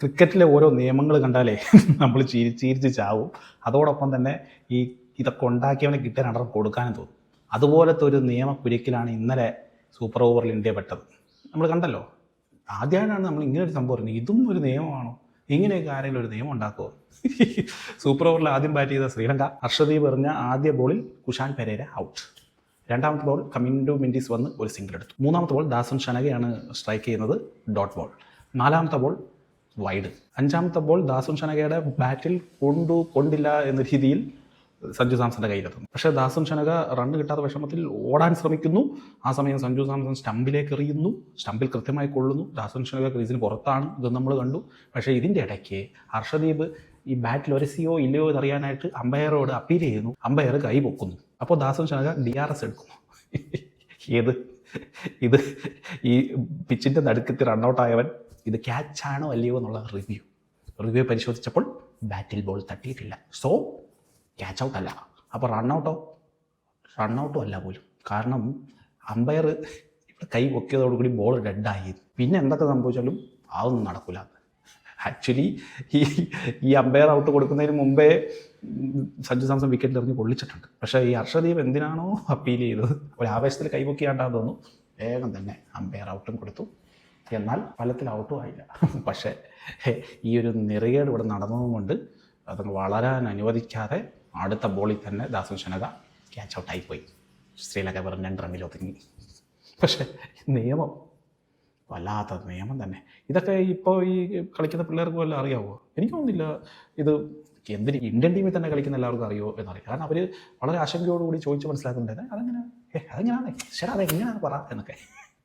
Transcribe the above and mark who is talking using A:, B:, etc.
A: ക്രിക്കറ്റിലെ ഓരോ നിയമങ്ങൾ കണ്ടാലേ നമ്മൾ ചിരി ചിരിച്ച് ചാവും. അതോടൊപ്പം തന്നെ ഈ ഇതൊക്കെ ഉണ്ടാക്കിയവനെ കിട്ടിയ രണ്ടെണ്ണം കൊടുക്കാനും തോന്നും. അതുപോലത്തെ ഒരു നിയമക്കുരുക്കിലാണ് ഇന്നലെ സൂപ്പർ ഓവറിൽ ഇന്ത്യ പെട്ടത്. നമ്മൾ കണ്ടല്ലോ? ആദ്യമായിട്ടാണ് നമ്മൾ ഇങ്ങനെ ഒരു സംഭവം പറയുന്നത് ഇതും ഒരു നിയമമാണോ? ഇങ്ങനെയൊക്കെ ആരെങ്കിലും ഒരു നിയമം ഉണ്ടാക്കുമോ സൂപ്പർ ഓവറിൽ ആദ്യം ബാറ്റ് ചെയ്ത ശ്രീലങ്ക ഹർഷദീപ് എറിഞ്ഞ ആദ്യ ബോളിൽ കുഷാൻ പെരേര ഔട്ട് രണ്ടാമത്തെ ബോൾ കമ്മിൻഡു മിൻഡീസ് വന്ന് ഒരു സിംഗിൾ എടുത്തു. മൂന്നാമത്തെ ബോൾ ദാസൻ ഷനകയാണ് സ്ട്രൈക്ക് ചെയ്യുന്നത് ഡോട്ട് ബോൾ നാലാമത്തെ ബോൾ വൈഡ് അഞ്ചാമത്തെ ബോൾ ദാസുൻ ഷനകയുടെ ബാറ്റിൽ കൊണ്ടു കൊണ്ടില്ല എന്ന രീതിയിൽ സഞ്ജു സാംസന്റെ കയ്യിലെത്തുന്നു. പക്ഷേ ദാസൻ ഷനക റൺ കിട്ടാത്ത വിഷമത്തിൽ ഓടാൻ ശ്രമിക്കുന്നു. ആ സമയം സഞ്ജു സാംസൺ സ്റ്റമ്പിലേക്ക് എറിയുന്നു. സ്റ്റമ്പിൽ കൃത്യമായി കൊള്ളുന്നു. ദാസൻ ഷനക ക്രീസിന് പുറത്താണ് ഇത് നമ്മൾ കണ്ടു. പക്ഷേ ഇതിന്റെ ഇടയ്ക്ക് ഹർഷദീപ് ഈ ബാറ്റിൽ ഒരസിയോ ഇല്ലയോ എന്നറിയാനായിട്ട് അമ്പയറോട് അപ്പീൽ ചെയ്യുന്നു. അമ്പയർ കൈ പൊക്കുന്നു. അപ്പോൾ Dasun Shanaka D R S എടുക്കുന്നു. ഏത്? ഇത് ഈ പിച്ചിന്റെ നടുക്കത്തിൽ റണ്ണൗട്ടായവൻ ഇത് ക്യാച്ചാണോ അല്ലയോ എന്നുള്ള റിവ്യൂ റിവ്യൂ പരിശോധിച്ചപ്പോൾ ബാറ്റിൽ ബോൾ തട്ടിയിട്ടില്ല. സോ ക്യാച്ച് ഔട്ട് അല്ല. അപ്പോൾ റണ്ണൗട്ടോ റണ്ണൗട്ടും അല്ല പോലും. കാരണം അമ്പയർ ഇവിടെ കൈ പൊക്കിയതോടുകൂടി ബോൾ ഡെഡായി പിന്നെ എന്തൊക്കെ സംഭവിച്ചാലും അതൊന്നും നടക്കില്ല ആക്ച്വലി ഈ ഈ അമ്പയർ ഔട്ട് കൊടുക്കുന്നതിന് മുമ്പേ സഞ്ജു സാംസൺ വിക്കറ്റിൽ എറിഞ്ഞ് പൊള്ളിച്ചിട്ടുണ്ട് പക്ഷേ ഈ ഹർഷദീപ് എന്തിനാണോ അപ്പീൽ ചെയ്തത്? ഒരു ആവേശത്തിൽ കൈപൊക്കിയാണ്ടാന്ന് തോന്നുന്നു. വേഗം തന്നെ അമ്പയർ ഔട്ടും കൊടുത്തു. എന്നാൽ ഫലത്തിൽ ഔട്ടും ആയില്ല. പക്ഷേ ഈ ഒരു നിറയേട് ഇവിടെ നടന്നതുകൊണ്ട് അത് വളരാൻ അനുവദിക്കാതെ അടുത്ത ബോളിൽ തന്നെ ദാസൻ ഷനക ക്യാച്ച് ഔട്ടായി പോയി. ശ്രീലങ്ക വെറും രണ്ട് റണ്ണിൽ ഒതുങ്ങി പക്ഷേ നിയമം വല്ലാത്ത നിയമം തന്നെ. ഇതൊക്കെ ഇപ്പോൾ ഈ കളിക്കുന്ന പിള്ളേർക്ക് വല്ല അറിയാവോ? എനിക്ക് തോന്നുന്നില്ല ഇത് എന്തിന് ഇന്ത്യൻ ടീമിൽ തന്നെ കളിക്കുന്ന എല്ലാവർക്കും അറിയോ എന്നറിയാം കാരണം അവർ വളരെ ആശങ്കയോടുകൂടി ചോദിച്ച് മനസ്സിലാക്കുന്നുണ്ടായിരുന്നു അതെങ്ങനെ ഏ അതെങ്ങനെയാണ് ശരി അതെങ്ങനെയാണ് പറ എന്നൊക്കെ.